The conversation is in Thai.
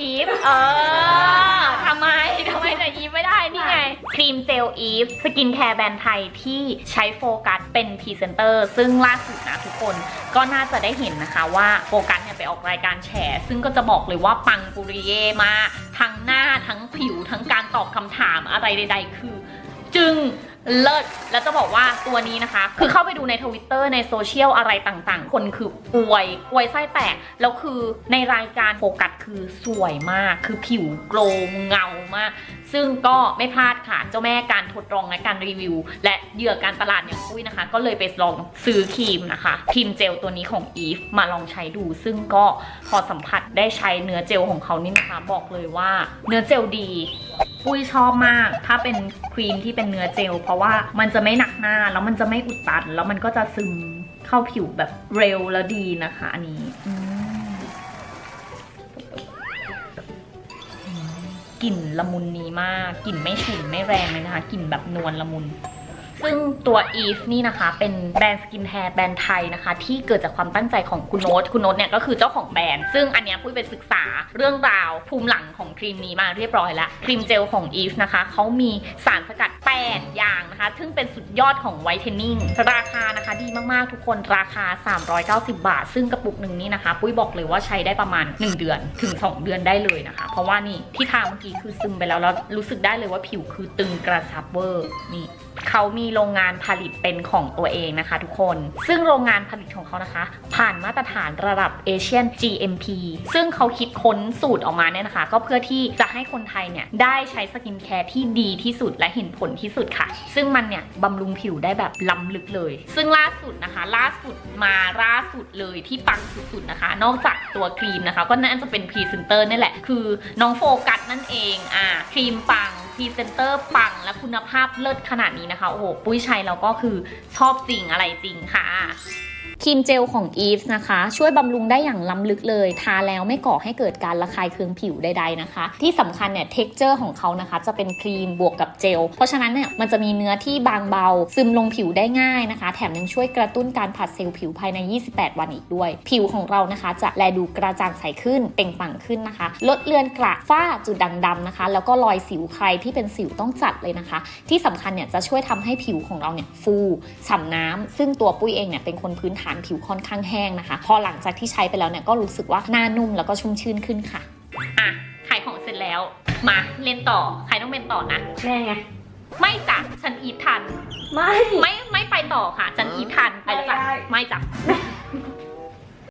อีฟ เออทำไมทำไมจะอีฟไม่ได้นี่ไง ครีมเจลอีฟ สกินแคร์แบรนด์ไทยที่ใช้โฟกัสเป็นพรีเซนเตอร์ ซึ่งล่าสุดนะทุกคนก็น่าจะได้เห็นนะคะว่าโฟกัสเนี่ยไปออกรายการแฉ ซึ่งก็จะบอกเลยว่าปังปุริเย่มากทั้งหน้าทั้งผิวทั้งการตอบคำถามอะไรใดๆ คือ จึง เลิศแล้วจะบอกว่าตัวนี้นะคะ คือเข้าไปดูในทวิตเตอร์ในโซเชียลอะไรต่างๆ คนคืออวยอวยไส้แตก แล้วคือในรายการโฟกัสคือสวยมาก คือผิวโกลงเงามาก ซึ่งก็ไม่พลาดค่ะ เจ้าแม่การทดลองและการรีวิว และเหยื่อการตลาดอย่างปุ้ยนะคะ ก็เลยไปลองซื้อครีมนะคะครีมเจลตัวนี้ของ Eve มาลองใช้ดู ซึ่งก็พอสัมผัสได้ใช้เนื้อเจลของเขานี่นะคะ บอกเลยว่าเนื้อเจลดี ปุ้ยชอบมาก ถ้าเป็นครีมที่เป็นเนื้อเจล เพราะว่ามันจะไม่หนักหน้า แล้วมันจะไม่อุดตัน แล้วมันก็จะซึมเข้าผิวแบบเร็วแล้วดีนะคะ อันนี้กลิ่นละมุนนี้มาก กลิ่นไม่ฉุนไม่แรงเลยนะคะ กลิ่นแบบนวลละมุน ซึ่งตัว Eve นี่นะคะ เป็นแบรนด์สกินแฮร์แบรนด์ไทยนะคะ ที่เกิดจากความตั้งใจของคุณโน้ตคุณโน้ตเนี่ยก็คือเจ้าของแบรนด์ ซึ่งอันเนี้ยปุ้ยไปศึกษาเรื่องราวภูมิหลังของครีมนี้มาเรียบร้อยแล้ว ครีมเจลของ Eve นะคะเขามีสารสกัด 8 อย่างนะคะ ซึ่งเป็นสุดยอดของไวท์เทนนิ่งราคานะคะดีมากๆทุกคนราคา 390 บาท ซึ่งกระปุกหนึ่งนี่นะคะ ปุ้ยบอกเลยว่าใช้ได้ประมาณ 1 เดือนถึง 2 เดือนได้เลยนะคะ เพราะว่านี่ที่ทาเมื่อกี้คือซึมไปแล้วแล้วรู้สึกได้เลยว่าผิวคือตึงกระชับเวอร์นี่ เขามีโรงงานผลิตเป็นของตัวเองนะคะทุกคน ซึ่งโรงงานผลิตของเขานะคะ ผ่านมาตรฐานระดับเอเชียน GMP ซึ่งเขาคิดค้นสูตรออกมาเนี่ยนะคะ ก็เพื่อที่จะให้คนไทยเนี่ยได้ใช้สกินแคร์ที่ดีที่สุดและเห็นผลที่สุดค่ะ ซึ่งมันเนี่ยบำรุงผิวได้แบบล้ำลึกเลย ซึ่งล่าสุดนะคะ ล่าสุดมาล่าสุดเลยที่ปังสุดๆนะคะ นอกจากตัวครีมนะคะ ก็น่าจะเป็นพรีเซนเตอร์นี่แหละ คือน้องโฟกัสนั่นเองอ่าครีมปัง พรีเซนเตอร์ปังและคุณภาพเลิศขนาดนี้นะคะ โอ้โห ปุ้ยชัยเราก็คือชอบจริงอะไรจริงค่ะ ครีมเจลของ Eve นะคะ ช่วยบำรุงได้อย่างล้ำลึกเลย ทาแล้วไม่ก่อให้เกิดการระคายเคืองผิวใดๆนะคะ ที่สำคัญเนี่ยเท็กเจอร์ของเขานะคะ จะเป็นครีมบวกกับเจล เพราะฉะนั้นเนี่ยมันจะมีเนื้อที่บางเบา ซึมลงผิวได้ง่ายนะคะ แถมยังช่วยกระตุ้นการผัดเซลล์ผิวภายใน 28 วันอีกด้วย ผิวของเรานะคะ จะแลดูกระจ่างใสขึ้นเปล่งปลั่งขึ้นนะคะ ลดเลือนกระฝ้าจุดด่างดำนะคะ แล้วก็รอยสิวใครที่เป็นสิวต้องจัดเลยนะคะ ที่สำคัญเนี่ยจะช่วยทำให้ผิวของเราเนี่ยฟูฉ่ำน้ำซึ่งตัวปุ้ยเองเนี่ยเป็นคนพื้นฐานผิวค่อนข้างแห้งนะคะ พอหลังจากที่ใช้ไปแล้วเนี่ยก็รู้สึกว่าหน้านุ่มแล้วก็ชุ่มชื่นขึ้นค่ะ อะ ขายของเสร็จแล้ว มาเล่นต่อ ใครต้องเป็นต่อนะ แม่ไง ไม่จ้ะฉันอีททัน ไม่ ไม่ไม่ไปต่อค่ะ ฉันอีททันไปแล้วจ้ะไม่ได้ไม่จ้ะ